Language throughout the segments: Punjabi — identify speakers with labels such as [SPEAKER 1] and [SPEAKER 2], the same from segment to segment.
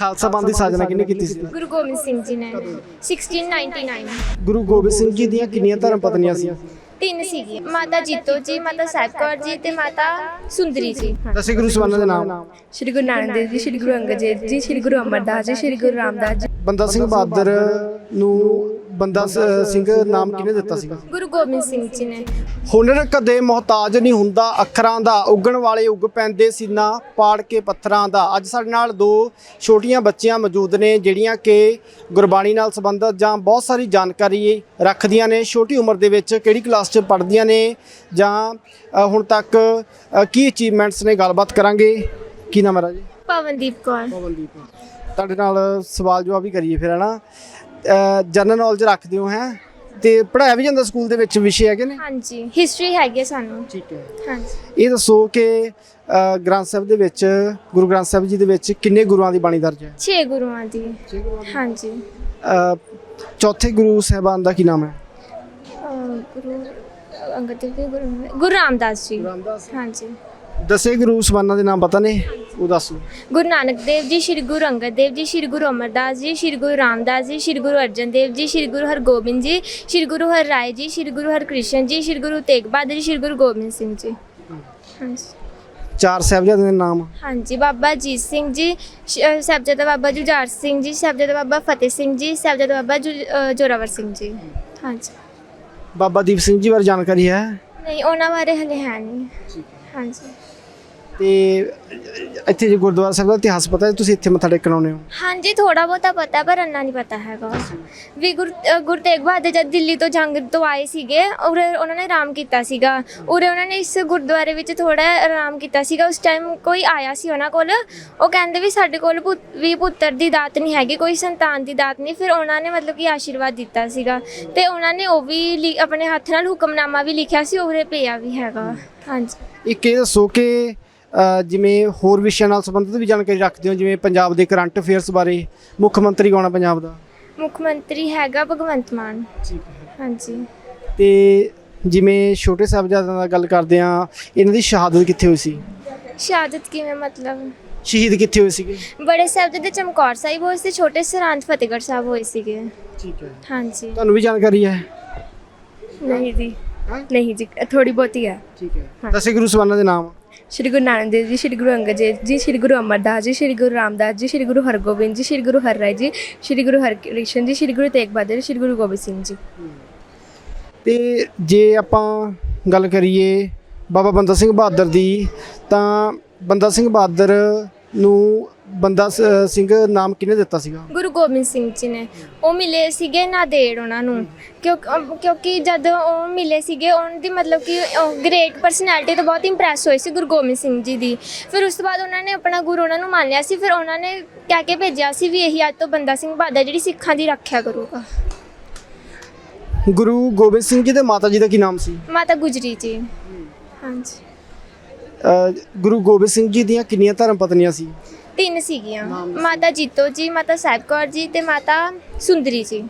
[SPEAKER 1] ਖਾਲਸਾ ਪੰਥ ਦੀ ਸਾਜਨਾ ਕਿਹਨੇ ਕੀਤੀ ਸੀ?
[SPEAKER 2] ਗੁਰੂ ਗੋਬਿੰਦ ਸਿੰਘ ਜੀ ਨੇ 1699
[SPEAKER 1] ਗੁਰੂ ਗੋਬਿੰਦ ਸਿੰਘ ਜੀ ਦੀਆਂ ਕਿੰਨੀਆਂ ਧਰਮ ਪਤਨੀਆਂ ਸੀ?
[SPEAKER 2] ਤਿੰਨ ਸੀਗੀ। ਮਾਤਾ ਜੀਤੋ ਜੀ ਮਾਤਾ ਸਾਹਿਬ ਕੌਰ ਜੀ ਤੇ ਮਾਤਾ ਸੁੰਦਰੀ ਜੀ।
[SPEAKER 1] ਦਸੇ ਗੁਰੂ ਸਵਾਨਾਂ ਦੇ ਨਾਮ।
[SPEAKER 3] ਸ਼੍ਰੀ ਗੁਰੂ ਨਾਨਕ ਦੇਵ ਜੀ ਸ਼੍ਰੀ ਗੁਰੂ ਅੰਗਦ ਦੇਵ ਜੀ ਸ਼੍ਰੀ ਗੁਰੂ ਅਮਰਦਾਸ ਜੀ ਸ਼੍ਰੀ ਗੁਰੂ ਰਾਮਦਾਸ ਜੀ।
[SPEAKER 1] ਬੰਦਾ ਸਿੰਘ ਬਹਾਦਰ ਨੂੰ ਬੰਦਾ ਸ- ਸਿੰਘ ਨਾਮ ਕਿਹਨੇ ਦਿੱਤਾ ਸੀਗਾ?
[SPEAKER 2] ਗੁਰੂ ਗੋਬਿੰਦ ਸਿੰਘ ਜੀ ਨੇ।
[SPEAKER 1] ਹੁਨਰ ਕਦੇ ਮੁਹਤਾਜ ਨਹੀਂ ਹੁੰਦਾ ਅੱਖਰਾਂ ਦਾ ਉੱਗਣ ਵਾਲੇ ਉੱਗ ਪੈਂਦੇ ਸੀਨਾ ਪਾੜ ਕੇ ਪੱਥਰਾਂ ਦਾ। ਅੱਜ ਸਾਡੇ ਨਾਲ ਦੋ ਛੋਟੀਆਂ ਬੱਚੀਆਂ ਮੌਜੂਦ ਨੇ ਜਿਹੜੀਆਂ ਕਿ ਗੁਰਬਾਣੀ ਨਾਲ ਸੰਬੰਧਿਤ ਜਾਂ ਬਹੁਤ ਸਾਰੀ ਜਾਣਕਾਰੀ ਰੱਖਦੀਆਂ ਨੇ। ਛੋਟੀ ਉਮਰ ਦੇ ਵਿੱਚ ਕਿਹੜੀ ਕਲਾਸ 'ਚ ਪੜ੍ਹਦੀਆਂ ਨੇ ਜਾਂ ਅ, ਹੁਣ ਤੱਕ ਅ, ਕੀ ਅਚੀਵਮੈਂਟਸ ਨੇ? ਗੱਲਬਾਤ ਕਰਾਂਗੇ। ਕੀ ਨਾਮ ਹੈ ਰਾਜੀ?
[SPEAKER 2] ਪਵਨਦੀਪ ਕੌਰ।
[SPEAKER 1] ਪਵਨਦੀਪ ਤੁਹਾਡੇ ਨਾਲ ਸਵਾਲ ਜਵਾਬ ਵੀ ਕਰੀਏ ਫਿਰ ਹਨਾ ਜਨਰਲ ਨੌਲੇਜ ਰੱਖਦੇ ਹੋ ਹੈ? ਤੇ ਪੜਾਇਆ ਵੀ ਜਾਂਦਾ ਸਕੂਲ ਦੇ ਵਿੱਚ ਵਿਸ਼ੇ ਹੈਗੇ ਨੇ?
[SPEAKER 2] ਹਾਂਜੀ ਹਿਸਟਰੀ ਹੈਗੀ ਸਾਨੂੰ।
[SPEAKER 1] ਠੀਕ ਹੈ।
[SPEAKER 2] ਹਾਂਜੀ।
[SPEAKER 1] ਇਹ ਦੱਸੋ ਕਿ ਗ੍ਰੰਥ ਸਾਹਿਬ ਦੇ ਵਿੱਚ ਗੁਰੂ ਗ੍ਰੰਥ ਸਾਹਿਬ ਜੀ ਦੇ ਵਿੱਚ ਕਿੰਨੇ ਗੁਰੂਆਂ ਦੀ ਬਾਣੀ ਦਰਜ ਹੈ?
[SPEAKER 2] 6 ਗੁਰੂਆਂ ਦੀ। ਹਾਂਜੀ।
[SPEAKER 1] ਚੌਥੇ ਗੁਰੂ ਸਾਹਿਬਾਨ ਦਾ ਕੀ ਨਾਮ ਹੈ?
[SPEAKER 2] ਗੁਰੂ ਅੰਗਦ ਦੇਵ ਗੁਰੂ ਗੁਰੂ ਰਾਮਦਾਸ ਜੀ।
[SPEAKER 1] ਰਾਮਦਾਸ।
[SPEAKER 2] ਹਾਂਜੀ।
[SPEAKER 1] ਦਸੇ ਗੁਰੂ ਸਬਾਨਾਂ ਦੇ ਨਾਮ ਪਤਾ ਨੇ? ਉਹ ਦੱਸੋ
[SPEAKER 2] ਗੁਰੂ ਨਾਨਕ ਦੇਵ ਜੀ ਸ੍ਰੀ ਗੁਰੂ ਅੰਗਦ ਦੇਵ ਜੀ ਸ੍ਰੀ ਗੁਰੂ ਅਮਰਦਾਸ ਜੀ ਸ੍ਰੀ ਗੁਰੂ ਰਾਮਦਾਸ ਜੀ ਸ੍ਰੀ ਗੁਰੂ ਅਰਜਨ ਦੇਵ ਜੀ ਸ੍ਰੀ ਗੁਰੂ ਹਰਗੋਬਿੰਦ ਜੀ ਸ੍ਰੀ ਗੁਰੂ ਹਰਿਰਾਏ ਜੀ ਸ੍ਰੀ ਗੁਰੂ ਹਰਕ੍ਰਿਸ਼ਨ ਜੀ ਸ੍ਰੀ ਗੁਰੂ ਤੇਗ ਬਹਾਦਰ ਜੀ ਸ੍ਰੀ ਗੁਰੂ ਗੋਬਿੰਦ ਸਿੰਘ ਜੀ। ਹਾਂਜੀ।
[SPEAKER 1] ਚਾਰ ਸਾਹਿਬਜ਼ਾਦਿਆਂ ਦੇ ਨਾਮ।
[SPEAKER 2] ਹਾਂਜੀ ਬਾਬਾ ਜੀਤ ਸਿੰਘ ਜੀ ਸ਼- ਅਹ ਸਾਹਿਬਜ਼ਾਦਾ ਬਾਬਾ ਜੁਝਾਰ ਸਿੰਘ ਜੀ ਸਾਹਿਬਜ਼ਾਦਾ ਬਾਬਾ ਫਤਿਹ ਸਿੰਘ ਜੀ ਸਾਹਿਬਜ਼ਾਦਾ ਬਾਬਾ ਜੁ- ਅਹ ਜੋਰਾਵਰ ਸਿੰਘ ਜੀ। ਹਾਂਜੀ।
[SPEAKER 1] ਬਾਬਾ ਦੀਪ ਸਿੰਘ ਜੀ ਬਾਰੇ ਜਾਣਕਾਰੀ ਹੈ?
[SPEAKER 2] ਨਹੀਂ ਉਹਨਾਂ ਬਾਰੇ ਹਲੇ ਹੈ ਨਹੀਂ। ਹਾਂਜੀ।
[SPEAKER 1] ਤੇ ਇੱਥੇ ਜੇ ਗੁਰਦੁਆਰਾ ਸਾਹਿਬ ਦਾ ਇਤਿਹਾਸ ਪਤਾ ਹੈ ਤੁਸੀਂ ਇੱਥੇ ਮੱਥਾ ਟੇਕਣ ਆਉਂਦੇ ਹੋ?
[SPEAKER 2] ਹਾਂਜੀ ਥੋੜਾ ਬਹੁਤਾ ਪਤਾ ਪਰ ਇੰਨਾ ਨਹੀਂ ਪਤਾ ਹੈਗਾ। ਵੀ ਗੁਰ ਅ, ਗੁਰੂ ਤੇਗ ਬਹਾਦਰ ਜਦ ਦਿੱਲੀ ਤੋਂ ਜੰਗ ਤੋਂ ਆਏ ਸੀਗੇ ਉਰੇ ਉਹਨਾਂ ਨੇ ਆਰਾਮ ਕੀਤਾ ਸੀਗਾ। ਉਰੇ ਉਹਨਾਂ ਨੇ ਇਸ ਗੁਰਦੁਆਰੇ ਵਿੱਚ ਥੋੜਾ ਆਰਾਮ ਕੀਤਾ ਸੀਗਾ। ਉਸ ਟਾਈਮ ਕੋਈ ਆਇਆ ਸੀ ਉਹਨਾਂ ਕੋਲ। ਉਹ ਕਹਿੰਦੇ ਵੀ ਸਾਡੇ ਕੋਲ ਪੁੱਤ- ਵੀ ਪੁੱਤਰ ਦੀ ਦਾਤ ਨਹੀਂ ਹੈਗੀ ਕੋਈ ਸੰਤਾਨ ਦੀ ਦਾਤ ਨਹੀਂ। ਫਿਰ ਉਹਨਾਂ ਨੇ ਮਤਲਬ ਕਿ ਆਸ਼ੀਰਵਾਦ ਦਿੱਤਾ ਸੀਗਾ। ਤੇ ਉਹਨਾਂ ਨੇ ਉਹ ਵੀ ਲਿ- ਆਪਣੇ ਹੱਥ ਨਾਲ ਹੁਕਮਨਾਮਾ ਵੀ ਲਿਖਿਆ ਸੀ ਉਰੇ ਪਿਆ ਵੀ ਹੈਗਾ। ਹਾਂਜੀ।
[SPEAKER 1] ਇੱਕ ਇਹ ਦੱਸੋ ਕਿ ਜਿਵੇਂ ਹੋਰ ਵਿਸ਼ਿਆਂ ਨਾਲ ਸੰਬੰਧਿਤ ਵੀ ਜਾਣਕਾਰੀ ਰੱਖਦੇ ਹੋ ਜਿਵੇਂ ਪੰਜਾਬ ਦੇ ਕਰੰਟ ਅਫੇਅਰਸ ਬਾਰੇ ਮੁੱਖ ਮੰਤਰੀ ਕੌਣ ਹੈ ਪੰਜਾਬ ਦਾ?
[SPEAKER 2] ਮੁੱਖ ਮੰਤਰੀ ਹੈਗਾ ਭਗਵੰਤ ਮਾਨ। ਹਾਂਜੀ।
[SPEAKER 1] ਤੇ ਜਿਵੇਂ ਛੋਟੇ ਸਾਹਿਬਜ਼ਾਦਿਆਂ ਦਾ ਗੱਲ ਕਰਦੇ ਆ ਇਹਨਾਂ ਦੀ ਸ਼ਹਾਦਤ ਕਿੱਥੇ ਹੋਈ ਸੀ?
[SPEAKER 2] ਸ਼ਹਾਦਤ ਕਿਵੇਂ ਮਤਲਬ?
[SPEAKER 1] ਸ਼ਹੀਦ ਕਿੱਥੇ ਹੋਏ ਸੀਗੇ?
[SPEAKER 2] ਬੜੇ ਸਾਹਿਬ ਦੇ ਚਮਕੌਰ ਸਾਹਿਬ ਹੋਏ ਸੀ ਛੋਟੇ ਸਰਹੰਦ ਫਤਿਹਗੜ੍ਹ ਸਾਹਿਬ ਹੋਏ ਸੀਗੇ।
[SPEAKER 1] ਠੀਕ ਹੈ।
[SPEAKER 2] ਹਾਂਜੀ।
[SPEAKER 1] ਤੁਹਾਨੂੰ ਵੀ ਜਾਣਕਾਰੀ ਹੈ?
[SPEAKER 3] ਨਹੀਂ ਜੀ? ਨਹੀਂ ਜੀ ਥੋੜੀ ਬਹੁਤੀ ਹੈ।
[SPEAKER 1] ਠੀਕ ਹੈ। ਦਸੇ ਗੁਰੂ ਸਵਾਨਾਂ ਦੇ ਨਾਮ
[SPEAKER 3] ਸ਼੍ਰੀ ਗੁਰੂ ਨਾਨਕ ਦੇਵ ਜੀ, ਸ਼੍ਰੀ ਗੁਰੂ ਅੰਗਦ ਦੇਵ ਜੀ, ਸ਼੍ਰੀ ਗੁਰੂ ਅਮਰਦਾਸ ਜੀ, ਸ਼੍ਰੀ ਗੁਰੂ ਰਾਮਦਾਸ ਜੀ, ਸ਼੍ਰੀ ਗੁਰੂ ਹਰਗੋਬਿੰਦ ਜੀ, ਸ਼੍ਰੀ ਗੁਰੂ ਹਰਿਰਾਏ ਜੀ, ਸ਼੍ਰੀ ਗੁਰੂ ਹਰਕ੍ਰਿਸ਼ਨ ਜੀ, ਸ਼੍ਰੀ ਗੁਰੂ ਤੇਗ ਬਹਾਦਰ ਸ਼੍ਰੀ ਗੁਰੂ ਗੋਬਿੰਦ ਸਿੰਘ ਜੀ।
[SPEAKER 1] ਤੇ ਜੇ ਆਪਾਂ ਗੱਲ ਕਰੀਏ ਬਾਬਾ ਬੰਦਾ ਸਿੰਘ ਬਹਾਦਰ ਦੀ, ਤਾਂ ਬੰਦਾ ਸਿੰਘ ਬਹਾਦਰ ਨੂੰ ਬੰਦਾ ਸ- ਸਿੰਘ ਨਾਮ ਕਿਹਨੇ ਦਿੱਤਾ ਸੀਗਾ?
[SPEAKER 2] ਗੁਰੂ ਗੋਬਿੰਦ ਸਿੰਘ ਜੀ ਨੇ। ਉਹ ਮਿਲੇ ਸੀਗੇ ਨਾਦੇੜ ਉਹਨਾਂ ਨੂੰ। ਕਿਉਂਕਿ ਅਮ ਕਿਉਂਕਿ ਜਦ ਉਹ ਮਿਲੇ ਸੀਗੇ ਉਹਨਾਂ ਦੀ ਮਤਲਬ ਕਿ ਗ੍ਰੇਟ ਪਰਸਨੈਲਿਟੀ ਤੋਂ ਬਹੁਤ ਇੰਪ੍ਰੈਸ ਹੋਏ ਸੀ ਗੁਰੂ ਗੋਬਿੰਦ ਸਿੰਘ ਜੀ ਦੀ। ਫਿਰ ਉਸ ਤੋਂ ਬਾਅਦ ਉਹਨਾਂ ਨੇ ਆਪਣਾ ਗੁਰੂ ਉਹਨਾਂ ਨੂੰ ਮੰਨ ਲਿਆ ਸੀ। ਫਿਰ ਉਹਨਾਂ ਨੇ ਕਹਿ ਕੇ ਭੇਜਿਆ ਸੀ ਵੀ ਇਹੀ ਅੱਜ ਤੋਂ ਬੰਦਾ ਸਿੰਘ ਬਹਾਦਰ ਜਿਹੜੀ ਸਿੱਖਾਂ ਦੀ ਰੱਖਿਆ ਕਰੂਗਾ।
[SPEAKER 1] ਗੁਰੂ ਗੋਬਿੰਦ ਸਿੰਘ ਜੀ ਦੇ ਮਾਤਾ ਜੀ ਦਾ ਕੀ ਨਾਮ ਸੀ?
[SPEAKER 2] ਮਾਤਾ ਗੁਜਰੀ ਜੀ। ਹਾਂਜੀ।
[SPEAKER 1] ਗੁਰੂ ਗੋਬਿੰਦ ਸਿੰਘ ਜੀ ਦੀਆਂ ਕਿੰਨੀਆਂ ਧਰਮ ਪਤਨੀਆਂ ਸੀ?
[SPEAKER 2] ਤਿੰਨ ਸੀਗੀਆਂ। ਮਾਤਾ ਜੀਤੋ ਜੀ ਮਾਤਾ ਸਾਹਿਬ ਕੌਰ ਜੀ ਤੇ ਮਾਤਾ ਸੁੰਦਰੀ ਜੀ।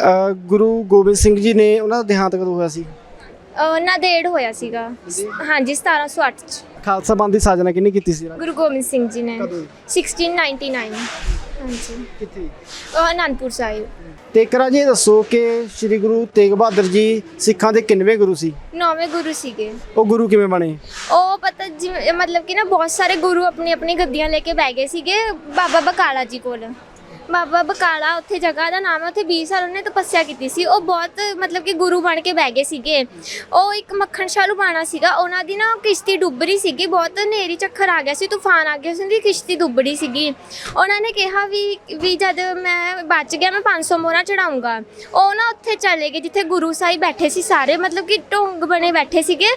[SPEAKER 1] ਅ, ਗੁਰੂ ਗੋਬਿੰਦ ਸਿੰਘ ਜੀ ਨੇ ਉਹਨਾਂ ਦਾ ਦੇਹਾਂਤ ਕਦੋਂ ਹੋਇਆ ਸੀ?
[SPEAKER 2] ਅਹ ਨਾਦੇੜ ਹੋਇਆ ਸੀਗਾ। ਹਾਂਜੀ 1708 ਚ।
[SPEAKER 1] ਖਾਲਸਾ ਪੰਥ ਦੀ ਸਾਜਨਾ ਕਿਹਨੇ ਕੀਤੀ ਸੀ
[SPEAKER 2] ਗੁਰੂ ਗੋਬਿੰਦ ਸਿੰਘ ਜੀ ਨੇ।
[SPEAKER 1] ਕਦੋਂ?
[SPEAKER 2] 1699 ਹਾਂਜੀ।
[SPEAKER 1] ਕਿੱਥੇ?
[SPEAKER 2] ਅਹ ਅਨੰਦਪੁਰ ਸਾਹਿਬ।
[SPEAKER 1] ਤੇ ਇੱਕ ਰਾਜ ਇਹ ਦੱਸੋ ਕਿ ਸ੍ਰੀ ਗੁਰੂ ਤੇਗ ਬਹਾਦਰ ਜੀ ਸਿੱਖਾਂ ਦੇ ਕਿੰਨਵੇਂ ਗੁਰੂ ਸੀ?
[SPEAKER 2] ਨੌਵੇਂ ਗੁਰੂ ਸੀਗੇ।
[SPEAKER 1] ਉਹ ਗੁਰੂ ਕਿਵੇਂ ਬਣੇ?
[SPEAKER 2] ਉਹ ਪਤਾ ਜਿਵੇਂ ਮਤਲਬ ਕਿ ਨਾ ਬਹੁਤ ਸਾਰੇ ਗੁਰੂ ਆਪਣੀ ਆਪਣੀ ਗੱਦੀਆਂ ਲੈ ਕੇ ਬਹਿ ਗਏ ਸੀਗੇ ਬਾਬਾ ਬਕਾਲਾ ਜੀ ਕੋਲ। ਬਾਬਾ ਬਕਾਲਾ ਉੱਥੇ ਜਗ੍ਹਾ ਦਾ ਨਾਮ ਹੈ, ਉੱਥੇ 20 ਸਾਲ ਉਹਨੇ ਤਪੱਸਿਆ ਕੀਤੀ ਸੀ। ਉਹ ਬਹੁਤ, ਮਤਲਬ ਕਿ ਗੁਰੂ ਬਣ ਕੇ ਬਹਿ ਗਏ ਸੀਗੇ। ਉਹ ਇੱਕ ਮੱਖਣ ਸ਼ਾਲੂ ਬਾਣਾ ਸੀਗਾ। ਉਹਨਾਂ ਦੀ ਨਾ ਕਿਸ਼ਤੀ ਡੁੱਬ ਰਹੀ ਸੀਗੀ। ਬਹੁਤ ਹਨੇਰੀ ਝੱਖਰ ਆ ਗਿਆ ਸੀ, ਤੂਫਾਨ ਆ ਗਿਆ ਸੀ, ਉਹਦੀ ਕਿਸ਼ਤੀ ਡੁੱਬ ਰਹੀ ਸੀਗੀ। ਉਹਨਾਂ ਨੇ ਕਿਹਾ ਵੀ ਵੀ ਜਦ ਮੈਂ ਬਚ ਗਿਆ, ਮੈਂ 500 ਮੋਹਰਾਂ ਚੜਾਉਂਗਾ। ਉਹ ਨਾ ਉੱਥੇ ਚਲੇ ਗਏ, ਜਿੱਥੇ ਗੁਰੂ ਸਾਹਿਬ ਬੈਠੇ ਸੀ ਸਾਰੇ। ਮਤਲਬ ਕਿ ਢੋਂਗ ਬਣੇ ਬੈਠੇ ਸੀਗੇ।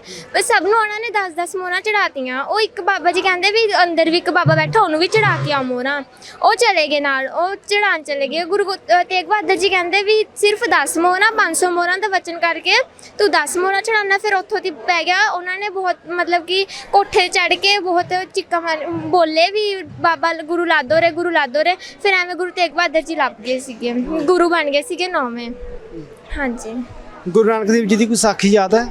[SPEAKER 2] ਸਭ ਨੂੰ ਉਹਨਾਂ ਨੇ 10-10 ਮੋਹਰਾਂ ਚੜਾਤੀਆਂ। ਉਹ ਇੱਕ ਬਾਬਾ ਜੀ ਕਹਿੰਦੇ ਵੀ ਅੰਦਰ ਵੀ ਇੱਕ ਬਾਬਾ ਬੈਠਾ, ਉਹਨੂੰ ਵੀ ਚੜਾ ਕੇ ਆ ਮੋਹਰਾਂ। ਉਹ ਚਲੇ ਗਏ ਨਾਲ। ਉਹ ਚੜਾਉਣ ਚਲੇ ਗਏ। ਗੁਰੂ ਗੋ- ਤੇਗ ਬਹਾਦਰ ਜੀ ਕਹਿੰਦੇ ਵੀ ਸਿਰਫ 10 ਮੋਹਰਾਂ 500 ਮੋਹਰਾਂ ਦਾ ਵਚਨ ਕਰਕੇ ਤੂੰ 10 ਮੋਹਰਾਂ ਚੜਾਉਣਾ ਫਿਰ ਉੱਥੋਂ ਦੀ ਪੈ ਗਿਆ। ਉਹਨਾਂ ਨੇ ਬਹੁਤ ਮਤਲਬ ਕਿ ਕੋਠੇ ਚੜ ਕੇ ਬਹੁਤ ਚਿੱਕਾ ਮਾਰ ਬੋਲੇ ਵੀ ਬਾਬਾ ਗੁਰੂ ਲਾਦੋ ਰੇ ਗੁਰੂ ਲਾਦੋ ਰੇ। ਫਿਰ ਐਵੇਂ ਗੁਰੂ ਤੇਗ ਬਹਾਦਰ ਜੀ ਲੱਭ ਗਏ ਸੀਗੇ। ਗੁਰੂ ਬਣ ਗਏ ਸੀਗੇ ਨੌਵੇਂ। ਹਾਂਜੀ।
[SPEAKER 1] ਗੁਰੂ ਨਾਨਕ ਦੇਵ ਜੀ ਦੀ ਕੋਈ ਸਾਖੀ ਯਾਦ ਹੈ?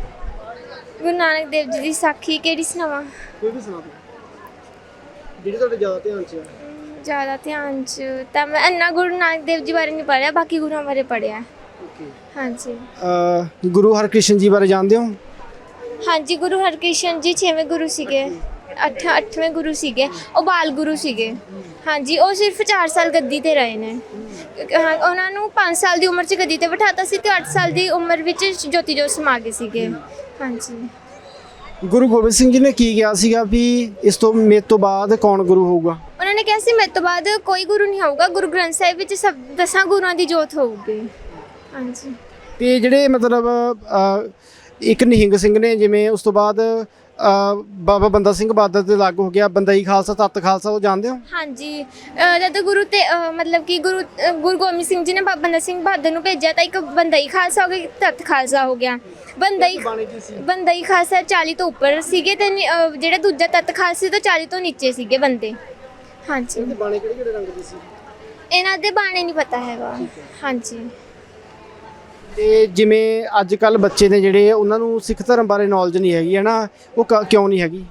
[SPEAKER 2] ਗੁਰੂ ਨਾਨਕ ਦੇਵ ਜੀ ਦੀ ਸਾਖੀ ਕਿਹੜੀ ਸੁਣਾਵਾਂ?
[SPEAKER 1] ਕੋਈ ਵੀ ਸੁਣਾ ਜਿਹੜੀ ਤੁਹਾਡੇ ਜ਼ਿਆਦਾ ਧਿਆਨ 'ਚ ਹੈ
[SPEAKER 2] ਜ਼ਿਆਦਾ ਧਿਆਨ ਚ ਤਾਂ ਮੈਂ ਇੰਨਾ ਗੁਰੂ ਨਾਨਕ ਦੇਵ ਜੀ ਬਾਰੇ ਨਹੀਂ ਪੜ੍ਹਿਆ ਬਾਕੀ ਗੁਰੂਆਂ ਬਾਰੇ ਪੜ੍ਹਿਆ।
[SPEAKER 1] ਓਕੇ
[SPEAKER 2] ਹਾਂਜੀ।
[SPEAKER 1] ਗੁਰੂ ਹਰਕ੍ਰਿਸ਼ਨ ਜੀ ਬਾਰੇ ਜਾਣਦੇ ਹੋ?
[SPEAKER 2] ਹਾਂਜੀ ਗੁਰੂ ਹਰਕ੍ਰਿਸ਼ਨ ਜੀ 6ਵੇਂ ਗੁਰੂ ਸੀਗੇ। 8 8ਵੇਂ ਗੁਰੂ ਸੀਗੇ। ਉਹ ਬਾਲ ਗੁਰੂ ਸੀਗੇ। ਹਾਂਜੀ ਉਹ ਸਿਰਫ 4 ਸਾਲ ਗੱਦੀ ਤੇ ਰਹੇ ਨੇ। ਹਾਂ, ਉਹਨਾਂ ਨੂੰ 5 ਸਾਲ ਦੀ ਉਮਰ 'ਚ ਗੱਦੀ ਤੇ ਬਿਠਾਤਾ ਸੀ ਤੇ 8 ਸਾਲ ਦੀ ਉਮਰ ਵਿੱਚ ਜੋਤੀ ਜੋਤ ਸਮਾ ਗਏ ਸੀਗੇ। ਹਾਂਜੀ।
[SPEAKER 1] ਗੁਰੂ ਗੋਬਿੰਦ ਸਿੰਘ ਜੀ ਨੇ ਕੀ ਕਿਹਾ ਸੀਗਾ ਵੀ ਇਸ ਤੋਂ ਮੇਰੇ ਤੋਂ ਬਾਅਦ ਕੌਣ ਗੁਰੂ ਹੋਊਗਾ?
[SPEAKER 2] ਉਹਨਾਂ ਨੇ ਕਿਹਾ ਸੀ ਮੇਰੇ ਤੋਂ ਬਾਅਦ ਕੋਈ ਗੁਰੂ ਨਹੀਂ ਹੋਊਗਾ ਗੁਰੂ ਗ੍ਰੰਥ ਸਾਹਿਬ ਵਿੱਚ ਸਭ ਦਸਾਂ ਗੁਰੂਆਂ ਦੀ ਜੋਤ ਹੋਊਗੀ। ਹਾਂਜੀ।
[SPEAKER 1] ਤੇ ਜਿਹੜੇ ਮਤਲਬ ਇੱਕ ਨਿਹੰਗ ਸਿੰਘ ਨੇ ਜਿਵੇਂ ਉਸ ਤੋਂ ਬਾਅਦ ਬਾਬਾ ਬੰਦਾ ਸਿੰਘ ਬਹਾਦਰ ਤੇ ਲਾਗੂ ਹੋ ਗਿਆ ਬੰਦਾਈ ਖਾਲਸਾ ਤੱਤ ਖਾਲਸਾ ਉਹ ਜਾਣਦੇ ਹੋ?
[SPEAKER 2] ਹਾਂਜੀ। ਅਹ ਜਦ ਗੁਰੂ ਤੇ ਅਹ ਮਤਲਬ ਕਿ ਗੁਰੂ ਅਹ ਗੁਰੂ ਗੋਬਿੰਦ ਸਿੰਘ ਜੀ ਨੇ ਬਾਬਾ ਬੰਦਾ ਸਿੰਘ ਬਹਾਦਰ ਨੂੰ ਭੇਜਿਆ ਤਾਂ ਇੱਕ ਬੰਦਈ ਖਾਲਸਾ ਹੋ ਗਿਆ ਇੱਕ ਤਤ ਖਾਲਸਾ ਹੋ ਗਿਆ। ਬੰਦਈ ਬੰਦਈ ਖਾਲਸਾ 40 ਤੋਂ ਉੱਪਰ ਸੀਗੇ ਤੇ ਨੀ- ਅਹ ਜਿਹੜਾ ਦੂਜਾ ਤਤ ਖਾਲਸੇ ਤੋਂ 40 ਤੋਂ ਨੀਚੇ ਸੀਗੇ ਬੰਦੇ। ਹਾਂਜੀ।
[SPEAKER 1] ਬਾਣੇ ਕਿਹੜੇ ਕਿਹੜੇ ਰੰਗ ਦੇ ਸੀ?
[SPEAKER 2] ਇਹਨਾਂ ਦੇ ਬਾਣੇ ਨਹੀਂ ਪਤਾ ਹੈਗਾ। ਹਾਂਜੀ।
[SPEAKER 1] ਤੇ ਜਿਵੇਂ ਅੱਜ ਕੱਲ ਬੱਚੇ ਨੇ ਜਿਹੜੇ ਉਹਨਾਂ ਨੂੰ ਸਿੱਖ ਧਰਮ ਬਾਰੇ ਨੌਲੇਜ ਨਹੀਂ ਹੈਗੀ ਹੈ ਨਾ ਉਹ ਕ- ਕਿਉਂ ਨਹੀਂ ਹੈਗੀ?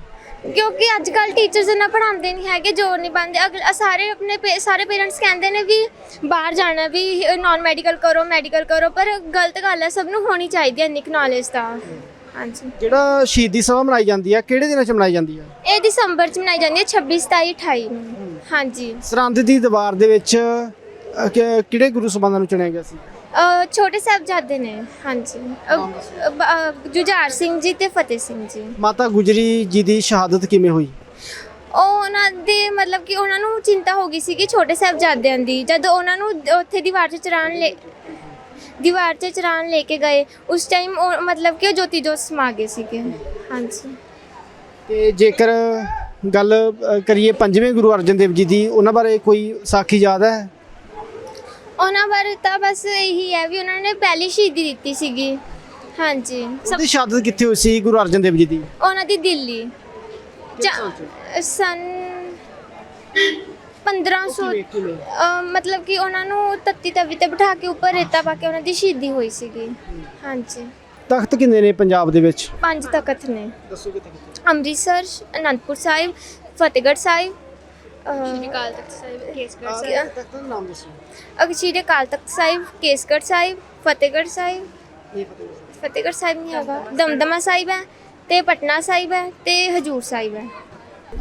[SPEAKER 2] ਕਿਉਂਕਿ ਅੱਜ ਕੱਲ ਟੀਚਰਸ ਇਹਨਾਂ ਪੜਾਉਂਦੇ ਨਹੀਂ ਹੈਗੇ ਜੋਰ ਨਹੀਂ ਪਾਉਂਦੇ। ਅਗਲ ਸਾਰੇ ਆਪਣੇ ਪੇ- ਸਾਰੇ ਪੇਰੈਂਟਸ ਕਹਿੰਦੇ ਨੇ ਵੀ ਬਾਹਰ ਜਾਣਾ ਵੀ ਨਾਨ ਮੈਡੀਕਲ ਕਰੋ ਮੈਡੀਕਲ ਕਰੋ ਪਰ ਗਲਤ ਗੱਲ ਹੈ ਸਭ ਨੂੰ ਹੋਣੀ ਚਾਹੀਦੀ ਹੈ ਇੰਨੀ ਨੌਲੇਜ ਤਾਂ। ਹਾਂਜੀ।
[SPEAKER 1] ਜਿਹੜਾ ਸ਼ਹੀਦੀ ਸਭਾ ਮਨਾਈ ਜਾਂਦੀ ਹੈ ਕਿਹੜੇ ਦਿਨਾਂ 'ਚ ਮਨਾਈ ਜਾਂਦੀ ਹੈ
[SPEAKER 2] ਇਹ ਦਸੰਬਰ ਚ ਮਨਾਈ ਜਾਂਦੀ ਹੈ 26 27 28 ਨੂੰ। ਹਾਂਜੀ।
[SPEAKER 1] ਸਰਹੰਦ ਦੀ ਦੀਵਾਰ ਦੇ ਵਿੱਚ ਕਿ- ਕਿਹੜੇ ਗੁਰੂ ਸਬੰਧਾਂ ਨੂੰ ਚੁਣਿਆ ਗਿਆ ਸੀ?
[SPEAKER 2] ਅਹ ਛੋਟੇ ਸਾਹਿਬਜ਼ਾਦੇ ਨੇ ਹਾਂਜੀ। ਅਹ, ਬ- ਅਹ, ਜੁਝਾਰ ਸਿੰਘ ਜੀ ਤੇ ਫਤਿਹ ਸਿੰਘ ਜੀ।
[SPEAKER 1] ਮਾਤਾ ਗੁਜਰੀ ਜੀ ਦੀ ਸ਼ਹਾਦਤ ਕਿਵੇਂ ਹੋਈ?
[SPEAKER 2] ਉਹ ਉਹਨਾਂ ਦੇ ਮਤਲਬ ਕਿ ਉਹਨਾਂ ਨੂੰ ਚਿੰਤਾ ਹੋ ਗਈ ਸੀ ਕਿ ਛੋਟੇ ਸਾਹਿਬਜ਼ਾਦਿਆਂ ਦੀ ਜਦੋਂ ਉਹਨਾਂ ਨੂੰ ਉੱਥੇ ਦੀਵਾਰ 'ਚ ਚਰਾਣ ਲੈ ਦੀਵਾਰ 'ਚ ਚਰਾਣ ਲੈ ਕੇ ਗਏ। ਉਸ ਟਾਈਮ ਉਹ ਮਤਲਬ ਕਿ ਉਹ ਜੋਤੀ ਜੋਤ ਸਮਾ ਗਏ ਸੀਗੇ। ਹਾਂਜੀ।
[SPEAKER 1] ਤੇ ਜੇਕਰ ਗੱਲ ਕਰੀਏ ਪੰਜਵੇਂ ਗੁਰੂ ਅਰਜਨ ਦੇਵ ਜੀ ਦੀ ਉਹਨਾਂ ਬਾਰੇ ਕੋਈ ਸਾਖੀ ਯਾਦ ਹੈ?
[SPEAKER 2] ਉਹਨਾਂ ਬਾਰੇ ਤਾਂ ਬਸ ਇਹੀ ਹੈ ਵੀ ਉਹਨਾਂ ਨੇ ਪਹਿਲੀ ਸ਼ਹੀਦੀ ਦਿੱਤੀ ਸੀਗੀ। ਹਾਂਜੀ। ਸਭ
[SPEAKER 1] ਉਹਦੀ ਸ਼ਹਾਦਤ ਕਿੱਥੇ ਹੋਈ ਸੀ ਗੁਰੂ ਅਰਜਨ ਦੇਵ ਜੀ ਦੀ?
[SPEAKER 2] ਉਹਨਾਂ ਦੀ ਦਿੱਲੀ। ਸਨ 1500 ਅਹ ਮਤਲਬ ਕਿ ਉਹਨਾਂ ਨੂੰ ਤੱਤੀ ਤਵੀ ਤੇ ਬਿਠਾ ਕੇ ਉੱਪਰ ਰੇਤਾ ਪਾ ਕੇ ਉਹਨਾਂ ਦੀ ਸ਼ਹੀਦੀ ਹੋਈ ਸੀਗੀ। ਹਾਂਜੀ।
[SPEAKER 1] ਤਖਤ ਕਿੰਨੇ ਨੇ ਪੰਜਾਬ ਦੇ ਵਿੱਚ?
[SPEAKER 2] ਪੰਜ ਤਖਤ ਨੇ।
[SPEAKER 1] ਦੱਸੋ
[SPEAKER 2] ਅੰਮ੍ਰਿਤਸਰ ਅਨੰਦਪੁਰ ਸਾਹਿਬ ਫਤਿਹਗੜ੍ਹ ਸਾਹਿਬ ਸ਼੍ਰੀ ਅਕਾਲ ਤਖਤ ਸਾਹਿਬ ਕੇਸਗੜ੍ਹ ਸਾਹਿਬ।
[SPEAKER 1] ਤਖਤ ਦਾ ਨਾਮ ਦੱਸੋ।
[SPEAKER 2] ਅਗ ਸ਼੍ਰੀ ਅਕਾਲ ਤਖਤ ਸਾਹਿਬ ਕੇਸਗੜ੍ਹ ਸਾਹਿਬ ਫਤਿਹਗੜ੍ਹ ਸਾਹਿਬ।
[SPEAKER 1] ਇਹ ਫਤਿਹਗੜ੍ਹ
[SPEAKER 2] ਫਤਿਹਗੜ੍ਹ ਸਾਹਿਬ ਨਹੀਂ ਹੈਗਾ। ਦਮਦਮਾ ਸਾਹਿਬ ਹੈ ਤੇ ਪਟਨਾ ਸਾਹਿਬ ਹੈ ਤੇ ਹਜੂਰ ਸਾਹਿਬ ਹੈ।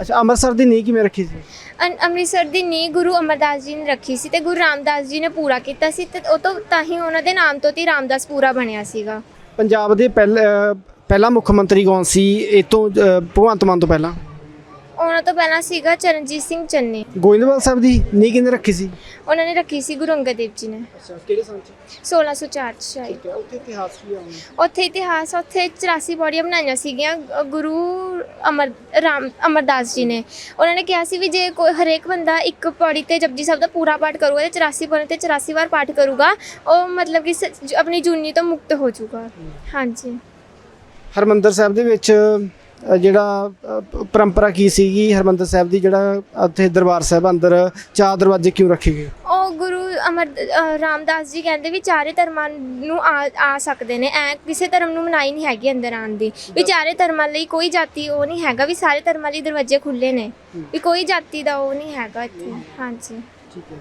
[SPEAKER 1] ਅੱਛਾ ਅੰਮ੍ਰਿਤਸਰ ਦੀ ਨੀਂਹ ਕਿਵੇਂ ਰੱਖੀ ਸੀ?
[SPEAKER 2] ਅਨ- ਅੰਮ੍ਰਿਤਸਰ ਦੀ ਨੀਂਹ ਗੁਰੂ ਅਮਰਦਾਸ ਜੀ ਨੇ ਰੱਖੀ ਸੀ ਤੇ ਗੁਰੂ ਰਾਮਦਾਸ ਜੀ ਨੇ ਪੂਰਾ ਕੀਤਾ ਸੀ ਤੇ ਉਹ ਤੋਂ ਤਾਂ ਹੀ ਉਹਨਾਂ ਦੇ ਨਾਮ ਤੋਂ ਤੀ ਰਾਮਦਾਸ ਪੂਰਾ ਬਣਿਆ ਸੀਗਾ।
[SPEAKER 1] ਪੰਜਾਬ ਦੇ ਪਹਿਲ- ਅਹ, ਪਹਿਲਾ ਮੁੱਖ ਮੰਤਰੀ ਕੌਣ ਸੀ? ਇਹ ਤੋਂ ਅਹ, ਭਗਵੰਤ ਮਾਨ ਤੋਂ ਪਹਿਲਾਂ।
[SPEAKER 2] ਉਹਨਾਂ ਤੋਂ ਪਹਿਲਾਂ ਸੀਗਾ ਚਰਨਜੀਤ ਸਿੰਘ ਚੰਨੀ।
[SPEAKER 1] ਗੋਇੰਦਵਾਲ ਸਾਹਿਬ ਦੀ ਨੀਂਹ ਕਿੰਨੇ ਰੱਖੀ ਸੀ?
[SPEAKER 2] ਉਹਨਾਂ ਨੇ ਰੱਖੀ ਸੀ ਗੁਰੂ ਅੰਗਦ ਦੇਵ ਜੀ ਨੇ।
[SPEAKER 1] ਅੱਛਾ ਕਿਹੜੇ ਸੰਨ ਚ?
[SPEAKER 2] 1604 ਚ ਸ਼ਾਇਦ।
[SPEAKER 1] ਉੱਥੇ ਇਤਿਹਾਸ ਕੀ ਆਉਂਦਾ।
[SPEAKER 2] ਉੱਥੇ ਇਤਿਹਾਸ ਉੱਥੇ 84 ਪੌੜੀਆਂ ਬਣਾਈਆਂ ਸੀਗੀਆਂ ਅ, ਗੁਰੂ ਅਮਰ ਰਾਮ ਅਮਰਦਾਸ ਜੀ ਨੇ। ਉਹਨਾਂ ਨੇ ਕਿਹਾ ਸੀ ਵੀ ਜੇ ਕੋਈ ਹਰੇਕ ਬੰਦਾ ਇੱਕ ਪੌੜੀ ਤੇ ਜਪਜੀ ਸਾਹਿਬ ਦਾ ਪੂਰਾ ਪਾਠ ਕਰੂਗਾ ਤੇ 84 ਪੌੜੀ ਤੇ 84 ਵਾਰ ਪਾਠ ਕਰੂਗਾ ਉਹ ਮਤਲਬ ਕਿ ਸ- ਆਪਣੀ ਜੂਨੀ ਤੋਂ ਮੁਕਤ ਹੋ ਜਾਊਗਾ। ਹਾਂਜੀ।
[SPEAKER 1] ਹਰਮੰਦਰ ਸਾਹਿਬ ਦੇ ਵਿੱਚ ਜਿਹੜਾ ਪਰੰਪਰਾ ਕੀ ਸੀਗੀ ਹਰਮੰਦਰ ਸਾਹਿਬ ਦੀ ਜਿਹੜਾ ਉੱਥੇ ਦਰਬਾਰ ਸਾਹਿਬ ਅੰਦਰ ਚਾਰ ਦਰਵਾਜ਼ੇ ਕਿਉਂ ਰੱਖੇ ਗਏ?
[SPEAKER 2] ਉਹ ਗੁਰੂ ਅਮਰ ਰਾਮਦਾਸ ਜੀ ਕਹਿੰਦੇ ਵੀ ਚਾਰੇ ਧਰਮਾਂ ਨੂੰ ਆ ਸਕਦੇ ਨੇ ਐ ਕਿਸੇ ਧਰਮ ਨੂੰ ਮਨਾਈ ਨਹੀਂ ਹੈਗੀ ਅੰਦਰ ਆਉਣ ਦੀ। ਵੀ ਚਾਰੇ ਧਰਮਾਂ ਲਈ ਕੋਈ ਜਾਤੀ ਉਹ ਨਹੀਂ ਹੈਗਾ ਵੀ ਸਾਰੇ ਧਰਮਾਂ ਲਈ ਦਰਵਾਜ਼ੇ ਖੁੱਲੇ ਨੇ। ਵੀ ਕੋਈ ਜਾਤੀ ਦਾ ਉਹ ਨਹੀਂ ਹੈਗਾ ਇੱਥੇ। ਹਾਂਜੀ।
[SPEAKER 1] ਠੀਕ ਹੈ।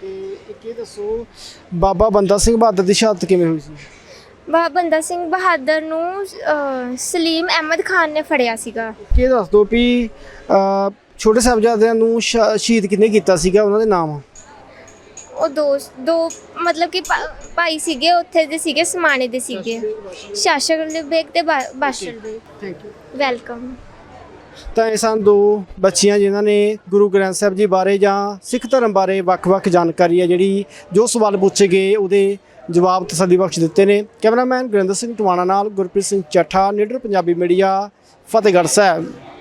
[SPEAKER 1] ਤੇ ਇੱਕ ਇਹ ਦੱਸੋ ਬਾਬਾ ਬੰਦਾ ਸਿੰਘ ਬਹਾਦਰ ਦੀ ਸ਼ਹਾਦਤ ਕਿਵੇਂ ਹੋਈ ਸੀ?
[SPEAKER 2] ਬਾਬਾ ਬੰਦਾ ਸਿੰਘ ਬਹਾਦਰ ਨੂੰ ਸਲੀਮ ਅਹਿਮਦ ਖਾਨ ਨੇ ਫੜਿਆ ਸੀਗਾ।
[SPEAKER 1] ਕੀ ਦੱਸ ਦੋ ਵੀ ਅਹ, ਛੋਟੇ ਸਾਹਿਬਜ਼ਾਦਿਆਂ ਨੂੰ ਸ਼- ਸ਼ਹੀਦ ਕਿੰਨੇ ਕੀਤਾ ਸੀਗਾ? ਉਹਨਾਂ ਦੇ ਨਾਮ?
[SPEAKER 2] ਉਹ ਦੋ ਦੋ ਮਤਲਬ ਕਿ ਭਾ- ਭਾਈ ਸੀਗੇ ਉੱਥੇ ਦੇ ਸੀਗੇ ਸਮਾਣੇ ਦੇ ਸੀਗੇ। ਸ਼ਾਸਕ ਬੇਗ ਤੇ ਬਾ- ਬਾਸ਼ਰ ਦੇ।
[SPEAKER 1] ਥੈਂਕ ਯੂ
[SPEAKER 2] ਵੈਲਕਮ
[SPEAKER 1] ਤਾਂ ਇਹ ਸਨ ਦੋ ਬੱਚੀਆਂ ਜਿਨ੍ਹਾਂ ਨੇ ਗੁਰੂ ਗ੍ਰੰਥ ਸਾਹਿਬ ਜੀ ਬਾਰੇ ਜਾਂ ਸਿੱਖ ਧਰਮ ਬਾਰੇ ਵੱਖ-ਵੱਖ ਜਾਣਕਾਰੀ ਹੈ ਜਿਹੜੀ ਜੋ ਸਵਾਲ ਪੁੱਛੇ ਗਏ ਉਹਦੇ ਜਵਾਬ ਤਸੱਲੀ ਬਖਸ਼ ਦਿੱਤੇ ਨੇ। ਕੈਮਰਾਮੈਨ ਗੁਰਿੰਦਰ ਸਿੰਘ ਟਵਾਣਾ ਨਾਲ ਗੁਰਪ੍ਰੀਤ ਸਿੰਘ ਚੱਠਾ, ਨੀਡਰ ਪੰਜਾਬੀ ਮੀਡੀਆ, ਫਤਿਹਗੜ੍ਹ ਸਾਹਿਬ।